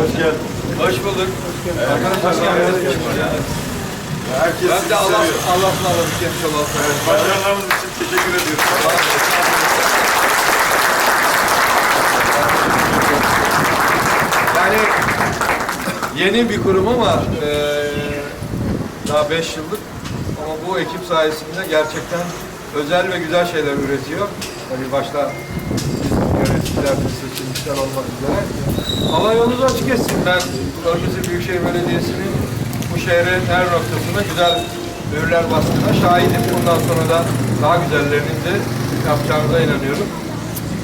Hoş geldin. Hoş bulduk. Arkadaşlar hoş geldiniz. Herkes Ben de Allah seviyor. Allah sağlık genç olalım. Başarılarınız için teşekkür ediyorum. Yani yeni bir kurum ama e, daha beş yıllık ama bu ekip sayesinde gerçekten özel ve güzel şeyler üretiyor. Tabii başta de seçilmişler olmak üzere. Allah yolunuzu açık etsin. Ben Balıkesir Büyükşehir Belediyesi'nin bu şehrin her noktasında güzel ürünler bastığına şahidim. Bundan sonra da daha güzellerinin de yapacağınıza inanıyorum.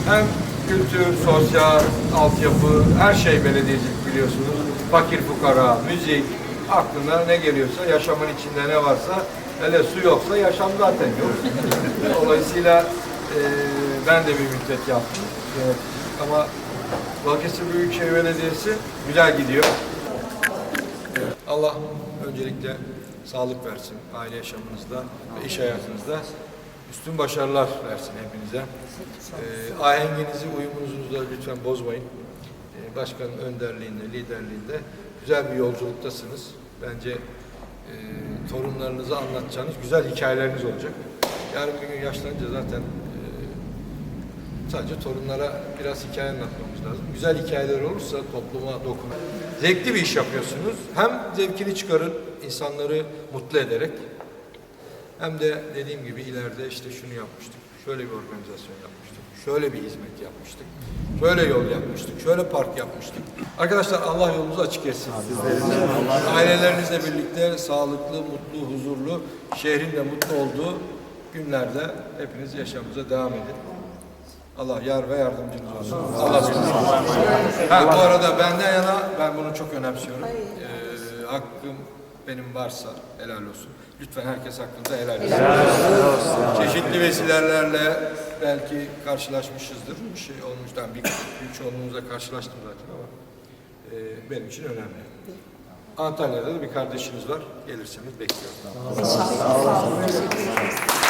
Hem kültür, sosyal, altyapı, her şey belediyecilik biliyorsunuz. Fakir fukara, müzik, aklına ne geliyorsa, yaşamın içinde ne varsa, hele su yoksa yaşam zaten yok. Dolayısıyla e, ben de bir müddet yaptım. Yöneticilik. Ama Balıkesir Büyükşehir Belediyesi güzel gidiyor. Allah öncelikle sağlık versin aile yaşamınızda ve iş hayatınızda. Üstün başarılar versin hepinize. Ee, ahenginizi, uyumunuzu da lütfen bozmayın. Ee, başkanın önderliğinde, liderliğinde güzel bir yolculuktasınız. Bence e, torunlarınıza anlatacağınız güzel hikayeleriniz olacak. Yarın bir gün yaşlanınca zaten Sadece torunlara biraz hikaye anlatmamız lazım. Güzel hikayeler olursa topluma dokunur. Zevkli bir iş yapıyorsunuz. Hem zevkini çıkarın insanları mutlu ederek hem de dediğim gibi ileride işte şunu yapmıştık. Şöyle bir organizasyon yapmıştık. Şöyle bir hizmet yapmıştık. Şöyle yol yapmıştık. Şöyle park yapmıştık. Arkadaşlar Allah yolunuzu açık etsin. Ailelerinizle birlikte sağlıklı, mutlu, huzurlu, şehrin de mutlu olduğu günlerde hepiniz yaşamınıza devam edin. Allah yar ve yardımcınız olsun. Allah bilir. Ha, bu arada benden yana ben bunu çok önemsiyorum. Ee, hakkım benim varsa helal olsun. Lütfen herkes hakkında helal olsun. Çeşitli vesilelerle belki karşılaşmışızdır. Bir şey olmuştan bir büyük çoğunluğunuzla karşılaştım zaten ama e, benim için önemli. Antalya'da da bir kardeşiniz var. Gelirseniz bekliyorum. İnşallah. Sağ olun. Teşekkür ederiz.